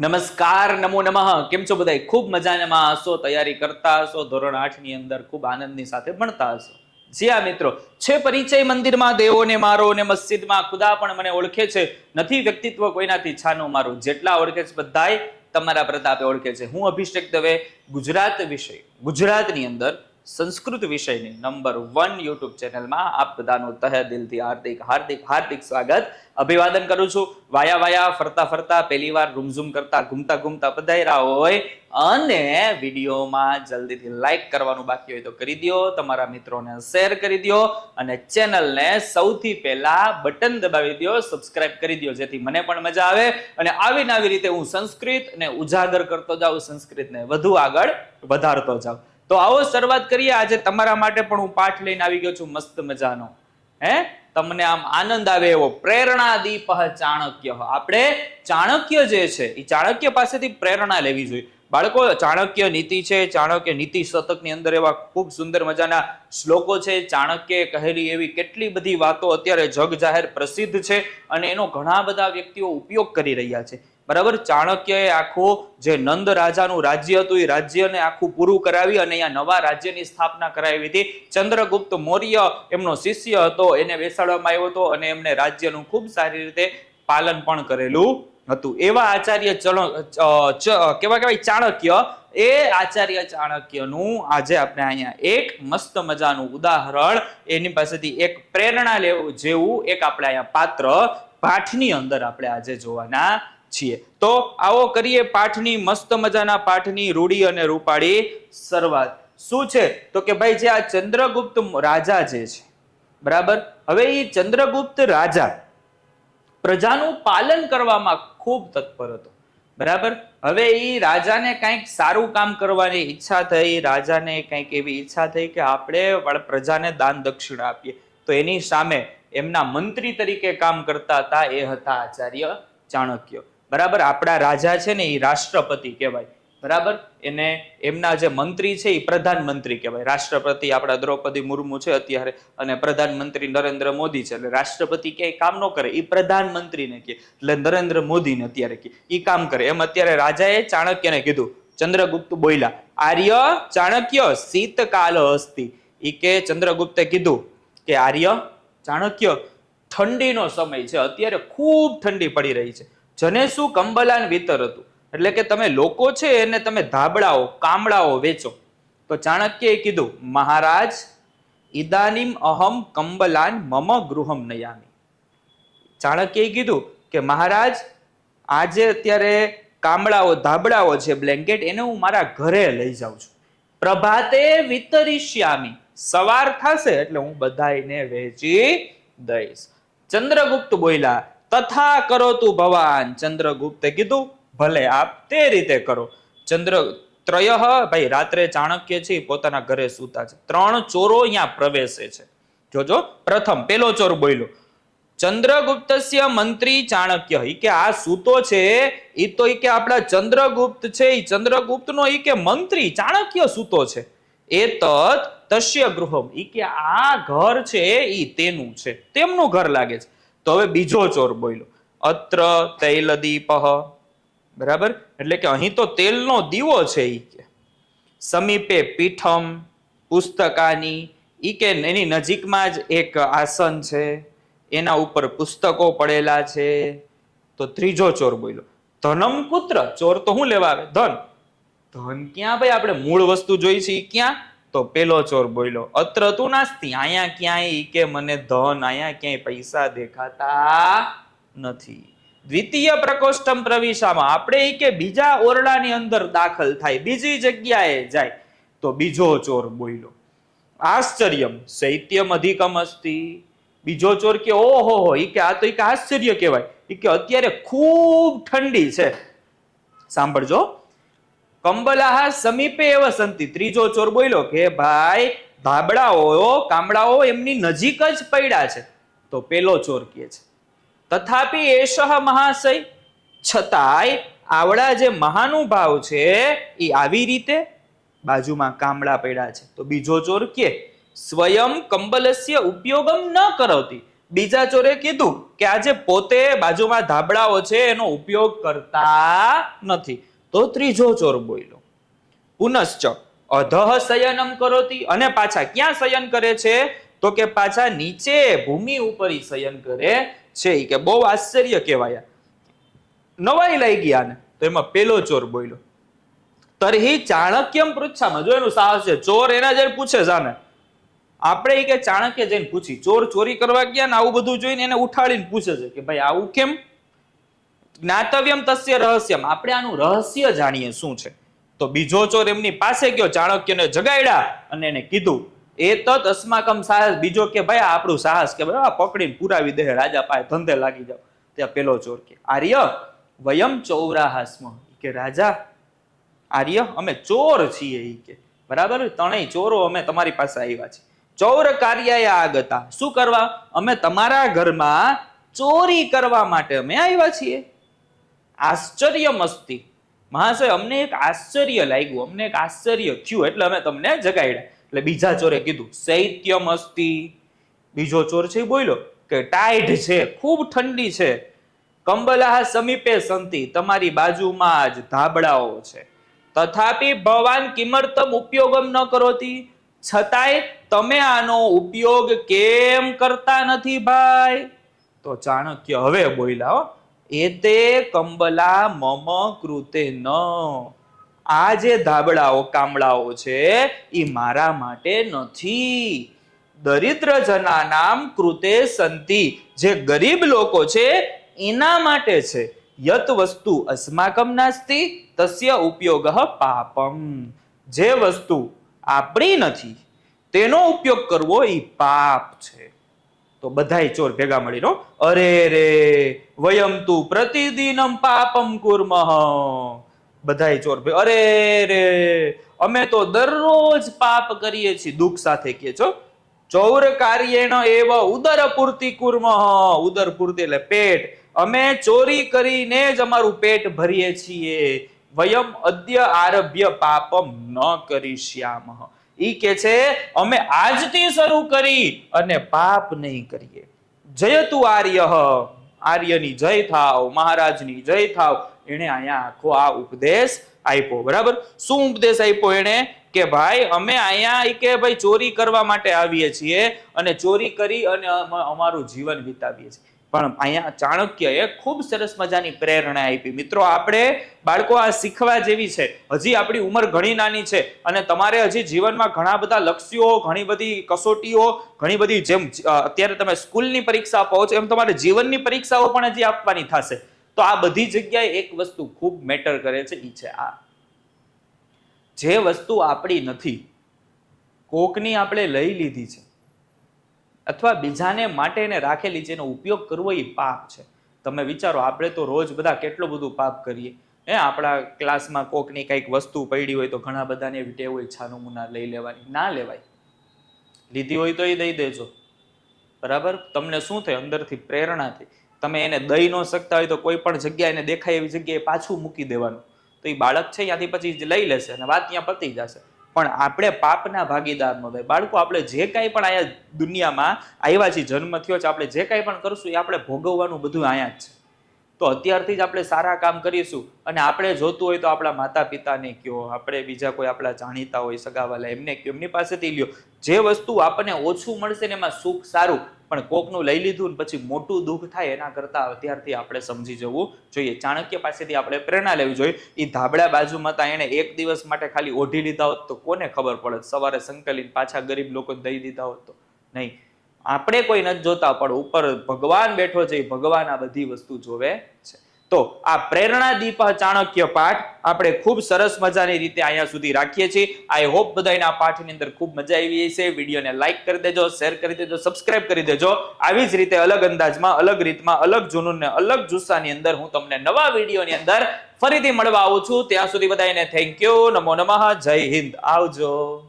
નમસ્કાર, નમો નમઃ. કેમ છો બધા ખૂબ મજામાં હશો, તૈયારી કરતા હશો, ધોરણ આઠની અંદર ખૂબ આનંદની સાથે ભણતા હશો. જી આ મિત્રો, છે પરિચય મંદિરમાં દેવોને મારો ને મસ્જિદમાં ખુદા પણ મને ઓળખે છે. નથી વ્યક્તિત્વ કોઈનાથી છાનું મારું. જેટલા ઓળખે છે બધાય તમારા પ્રતાપે ઓળખે છે. હું અભિષેક દવે ગુજરાત વિષય ગુજરાતની અંદર સંસ્કૃત વિષયની નંબર વન યુટ્યુબ ચેનલમાં આપ બધાનું તહે દિલથી હાર્દિક હાર્દિક હાર્દિક સ્વાગત. અભિવાદન કરું છું. વાયા વાયા, ફરતા ફરતા, પહેલી વાર રૂમઝૂમ કરતા, ઘૂમતા ઘૂમતા પધાર્યા હોય. અને વિડીયોમાં જલ્દીથી લાઈક કરવાનું બાકી હોય તો કરી દો તમારા મિત્રોને શેર કરી દો અને ચેનલને સૌથી પહેલા બટન દબાવી દો સબસ્ક્રાઇબ કરી દો જેથી મને પણ મજા આવે. અને આવી ને આવી રીતે હું સંસ્કૃત ને ઉજાગર કરતો જાઉં, સંસ્કૃતને વધુ આગળ વધારતો જાઉં. તો આવો શરૂઆત કરીએ. આજે તમારા માટે પણ હું પાઠ લઈને આવી ગયો છું મસ્ત મજાનો. હે? તમને આમ આનંદ આવે એવો. પ્રેરણા દીપ ચાણક્ય. આપણે ચાણક્ય જે છે એ ચાણક્ય પાસેથી પ્રેરણા લેવી જોઈએ. બાળકો, ચાણક્ય નીતિ છે, ચાણક્ય નીતિ શતકની અંદર એવા ખૂબ સુંદર મજાના શ્લોકો છે. ચાણક્યએ કહેલી એવી કેટલી બધી વાતો. અત્યારે જગ જાહેર પ્રસિદ્ધ છે અને એનો ઘણા બધા વ્યક્તિઓ ઉપયોગ કરી રહ્યા છે. બરાબર? ચાણક્યએ આખું જે નંદ રાજાનું રાજ્ય હતું, એ રાજ્યને આખું પૂરું કરાવી અને અહીંયા નવા રાજ્યની સ્થાપના કરાવી હતી. ચંદ્રગુપ્ત મૌર્ય એમનો શિષ્ય હતો, એને બેસાડવામાં આવ્યો હતો અને એમને રાજ્યનું ખૂબ સારી રીતે પાલન પણ કરેલું હતું. એવા આચાર્ય ચણ કેવા કહેવાય? ચાણક્ય. એ આચાર્ય ચાણક્યનું આજે આપણે અહીંયા એક મસ્ત મજાનું ઉદાહરણ, એની પાસેથી એક પ્રેરણા લેવું, જેવું એક આપણે અહીંયા પાત્ર પાઠની અંદર આપણે આજે જોવાના છીએ. તો આવો કરીએ પાઠની મસ્ત મજાના પાઠની રૂડી અને રૂપાળી શરૂઆત. શું છે? તો કે ભાઈ જે આ ચંદ્રગુપ્ત રાજા જે છે, બરાબર? હવે એ ચંદ્રગુપ્ત રાજા પ્રજાનું પાલન કરવામાં ખૂબ તત્પર હતો, બરાબર? હવે એ રાજાને કંઈક સારું કામ કરવાની ઈચ્છા થઈ, રાજાને કંઈક એવી ઈચ્છા થઈ કે આપણે પ્રજાને દાન દક્ષિણા આપીએ. તો એની સામે એમના મંત્રી તરીકે કામ કરતા હતા એ હતા આચાર્ય ચાણક્ય. બરાબર? આપણા રાજા છે ને એ રાષ્ટ્રપતિ કહેવાય. બરાબર? એને એમના જે મંત્રી છે એ પ્રધાનમંત્રી કહેવાય. રાષ્ટ્રપતિ આપણા દ્રૌપદી મુર્મુ છે અત્યારે અને પ્રધાનમંત્રી નરેન્દ્ર મોદી છે. એટલે રાષ્ટ્રપતિ ક્યાંય કામ ન કરે, એ પ્રધાનમંત્રીને કે એટલે નરેન્દ્ર મોદીને અત્યારે કે એ કામ કરે. એમ અત્યારે રાજાએ ચાણક્યને કીધું. ચંદ્રગુપ્ત બોલ્યા આર્ય ચાણક્ય શીતકાલ અસ્તિ એ કે ચંદ્રગુપ્તે કીધું કે, આર્ય ચાણક્ય, ઠંડીનો સમય છે. અત્યારે ખૂબ ઠંડી પડી રહી છે. જને શું કંબલાન વિતર હતું? એટલે કે તમે લોકો છે એને તમે ધાબળાઓ, કામળાઓ વેચો. તો ચાણક્યએ કીધું, મહારાજ ઇદાનિમ અહમ કંબલાન મમ ગૃહમ નયામી. ચાણક્યએ કીધું કે, મહારાજ, આજે અત્યારે કામળાઓ, ધાબળાઓ છે બ્લેન્કેટ, એને હું મારા ઘરે લઈ જાઉં છું. પ્રભાતે વિતરિષ્યામી. સવાર થશે એટલે હું બધાયને વહેંચી દઈશ. ચંદ્રગુપ્ત બોલ્યા તથા કરો તું ભવાન? ચંદ્રગુપ્તે કીધું, ભલે આપ તે રીતે કરો. ચંદ્ર ત્રય, ભાઈ, રાત્રે ચાણક્ય છે પોતાના ઘરે સૂતા છે. ત્રણ ચોરો અહીંયા પ્રવેશે છે. જોજો, પ્રથમ, પેલો ચોર બોલ્યો, ચંદ્રગુપ્તસ્ય મંત્રી ચાણક્ય. ઈ કે, આ સૂતો છે, ઈ તો ઈ કે આપણા ચંદ્રગુપ્ત છે, ઈ ચંદ્રગુપ્તનો ઈ કે મંત્રી, ચાણક્ય સૂતો છે. એ તત તસ્ય ગૃહમ. ઈ કે, આ ઘર છે, ઈ તેનું છે. તેમનું ઘર લાગે છે. તો હવે બીજો ચોર બોલ્યો, અત્ર તૈલદીપહ બરાબર? એટલે કે અહીં તો તેલનો દીવો છે ઈ કે. સમીપે પીઠમ, પુસ્તકાની, ઈ કે એની નજીકમાં જ એક આસન છે, એના ઉપર પુસ્તકો પડેલા છે. તો ત્રીજો ચોર બોલ્યો, ધનમ પુત્ર ચોર તો શું લેવા આવે, ધન. ધન ક્યાં ભાઈ? આપણે મૂળ વસ્તુ જોઈ છે ક્યાં? તો પેલો ચોર બોલ્યો, અત્ર તું નાસ્તી? અહીંયા ક્યાંય કે મને ધન, અહીંયા ક્યાંય પૈસા દેખાતા નથી. દ્વિતીય પ્રકોષ્ઠમ પ્રવિશામાં, આપણે કે બીજા ઓરડાની અંદર દાખલ થાય, બીજી જગ્યાએ જાય. તો બીજો ચોર બોલ્યો, આશ્ચર્યમ શૈત્યમ અધિકમ અસ્તિ. બીજો ચોર કે, ઓહો, હો એ કે આ તો એક આશ્ચર્ય કહેવાય. એ કે, અત્યારે ખૂબ ઠંડી છે. સાંભળજો કંબલાહ સમીપે એ સંતિ. ત્રીજો ચોર બોલ્યો કે, ભાઈ ધાબડાઓ કામડાઓ એમની નજીક જ પડ્યા છે. તો પેલો ચોર કહે છે, તથાપી એષઃ મહાશય? છતાંય આવડા જે મહાનુભાવ છે, એ આવી રીતે બાજુમાં કામડા પડ્યા છે. તો બીજો ચોર કે સ્વયં કંબલસ્ય ઉપયોગમ ન કરાવતી બીજા ચોરે કીધું કે, આજે પોતે બાજુમાં ધાબળાઓ છે, એનો ઉપયોગ કરતા નથી. તો ત્રીજો ચોર બોલ્યો, પુનશ્ચ અધઃ શયનમ કરોતી. અને પાછા ક્યાં શયન કરે છે? તો કે પાછા નીચે ભૂમિ ઉપર શયન કરે છે. કે બહુ આશ્ચર્ય કહેવાય. નવાઈ લઈ ગયા ને, તો એમાં પેલો ચોર બોલ્યો, તરહી ચાણક્યમ પૃચ્છામાં. જો એનું સાહસ છે, ચોર એના જઈને પૂછે સામે આપણે કે ચાણક્ય જઈને પૂછી, ચોર ચોરી કરવા ગયા ને, આવું બધું જોઈને એને ઉઠાડીને પૂછે છે કે ભાઈ આવું કેમ? જ્ઞાતવ્યમ તસ્ય રહસ્યમ. આપણે આનું રહસ્ય જાણીએ શું છે. તો બીજો ચોર એમની પાસે ગયો, ચાણક્યને જગાડ્યા અને એને કીધું, એ તત અસ્માકમ સાહસ. બીજો કે, ભાઈ આપણું સાહસ કે, ભાઈ પકડીને પુરાવી દે, રાજા પાસે ધંધે લાગી જાવ ત્યાં પેલો ચોર કે, આર્ય, વયમ ચૌરાહાસ્મ. કે, રાજા, આર્ય, અમે ચોર છીએ. એ કે, બરાબર? ત્રણેય ચોરો અમે તમારી પાસે આવ્યા છીએ. ચૌર આગ આગતા. શું કરવા? અમે તમારા ઘરમાં ચોરી કરવા માટે અમે આવ્યા છીએ. આશ્ચર્ય મસ્તી. મહાશય, અમને એક આશ્ચર્ય લાગ્યું. અમને એક આશ્ચર્ય થયું. એટલે અમે તમને જગાડ્યા. એટલે બીજા ચોરે કીધું શૈત્ય મસ્તી. બીજો ચોર છે બોલ્યો કે ટાઈડ છે, ખૂબ ઠંડી છે. કંબલાહ સમીપે સંતિ, તમારી બાજુમાં જ ધાબળાઓ છે. તથાપિ ભવાન કિમર્તમ ઉપયોગમ ન કરોતી. છતાંય તમે આનો ઉપયોગ કેમ કરતા નથી ભાઈ? તો ચાણક્ય હવે બોલ્યા, હો એતે કંબલા મમ કૃતે ન. આ જે ધાબળાઓ, કામળાઓ છે, એ મારા માટે નથી. દરિદ્ર જનાનામ કૃતે સંતિ. જે ગરીબ લોકો છે, એના માટે છે. યત વસ્તુ અસ્માકમ નાસ્તિ, તસ્ય ઉપયોગ પાપમ. જે વસ્તુ આપણી નથી, તેનો ઉપયોગ કરવો એ પાપ છે. તો બધાય ચોર ભેગા મળીનો અરે રે, વયમ તું પ્રતિદિનમ પાપમ કુર્મહ. બધાય ચોર અરે રે, અમે તો દરરોજ પાપ કરીએ છીએ. દુઃખ સાથે કે છો ચૌર કાર્યેણ એવ ઉદર પૂર્તિ કુર્મહ. ઉદર પૂર્તિ એટલે પેટ. અમે ચોરી કરીને જ અમારું પેટ ભરીએ છીએ. વયમ અદ્ય આરભ્ય પાપમ ન કરીશ્યામઃ ઈ કે છે, અમે આજથી શરૂ કરી અને પાપ નહીં કરીએ. જયતુ આર્ય, આર્યની જય થાવ, મહારાજની જય થાવ. એણે અહીંયા આખો આ ઉપદેશ આપ્યો, બરાબર? શું ઉપદેશ આપ્યો એણે? કે ભાઈ, અમે અહીંયા કે ભાઈ ચોરી કરવા માટે આવીએ છીએ અને ચોરી કરી અને અમારું જીવન વિતાવીએ છીએ. પણ અહીંયા ચાણક્યએ ખૂબ સરસ મજાની પ્રેરણા આપી. મિત્રો, આપણે બાળકો આ શીખવા જેવી છે. હજી આપણી ઉંમર ઘણી નાની છે અને તમારે હજી જીવનમાં ઘણા બધા લક્ષ્યો, ઘણી બધી કસોટીઓ, ઘણી બધી જેમ અત્યારે તમે સ્કૂલની પરીક્ષા આપો છો, એમ તમારે જીવનની પરીક્ષાઓ પણ હજી આપવાની થશે. તો આ બધી જગ્યાએ એક વસ્તુ ખૂબ મેટર કરે છે એ છે આ. જે વસ્તુ આપણી નથી, કોકની આપણે લઈ લીધી છે. અથવા બીજાને માટે એને રાખેલી જેનો ઉપયોગ કરવો એ પાપ છે. તમે વિચારો, આપણે તો રોજ બધા કેટલું બધું પાપ કરીએ. હે, આપણા ક્લાસમાં કોકની કંઈક વસ્તુ પડી હોય તો ઘણા બધાને એવી ટેવ હોય, છાનું મુના લઈ લેવાની. ના લેવાય. લીધી હોય તો એ દઈ દેજો. બરાબર? તમને શું થાય? અંદરથી પ્રેરણા થઈ તમે એને દઈ ન શકતા હોય તો કોઈ પણ જગ્યાએ એને દેખાય એવી જગ્યાએ પાછું મૂકી દેવાનું. તો એ બાળક છે, ત્યાંથી પછી લઈ લેશે અને વાત ત્યાં પતી જશે. પણ આપણે પાપના ભાગીદાર ન થાય. બાળકો, આપણે જે કાંઈ પણ અહીંયા દુનિયામાં આવ્યા છીએ, જન્મ થયો છે, આપણે જે કાંઈ પણ કરશું, એ આપણે ભોગવવાનું બધું અહીંયા જ છે. તો અત્યારથી જ આપણે સારા કામ કરીશું અને આપણે જોતું હોય તો આપણા માતા પિતાને કયો, આપણે બીજા કોઈ આપણા જાણીતા હોય, સગાવાલા, એમને કયો, એમની પાસેથી લ્યો. જે વસ્તુ આપણને ઓછું મળશે ને એમાં સુખ સારું પણ કોકનું લઈ લીધું ને પછી મોટું દુઃખ થાય એના કરતાં અત્યારથી આપણે સમજી જવું જોઈએ. ચાણક્ય પાસેથી આપણે પ્રેરણા લેવી જોઈએ. એ ધાબળા બાજુમાં હતા એણે એક દિવસ માટે ખાલી ઓઢી લીધા હોત તો કોને ખબર પડે? સવારે સંકલિત પાછા ગરીબ લોકો દઈ દીધા હોત તો. નહીં. આપણે કોઈ નથી જોતા, પણ ઉપર ભગવાન બેઠો છે, એ ભગવાન આ બધી વસ્તુ જોવે છે. તો આ પ્રેરણા દીપ ચાણક્ય પાઠ આપણે ખૂબ સરસ મજાની રીતે અહીંયા સુધી રાખીએ છીએ. આઈ હોપ બધાને પાઠની અંદર ખૂબ મજા આવી છે વિડીયોને લાઈક કરી દેજો શેર કરી દેજો સબસ્ક્રાઇબ કરી દેજો. આવી જ રીતે અલગ અંદાજમાં, અલગ રીતમાં, અલગ જુનૂન ને અલગ જુસ્સાની અંદર હું તમને નવા વિડીયોની અંદર ફરીથી મળવા આવું છું. ત્યાં સુધી બધાને થેન્ક યુ નમો નમઃ. જય હિન્દ. આવજો.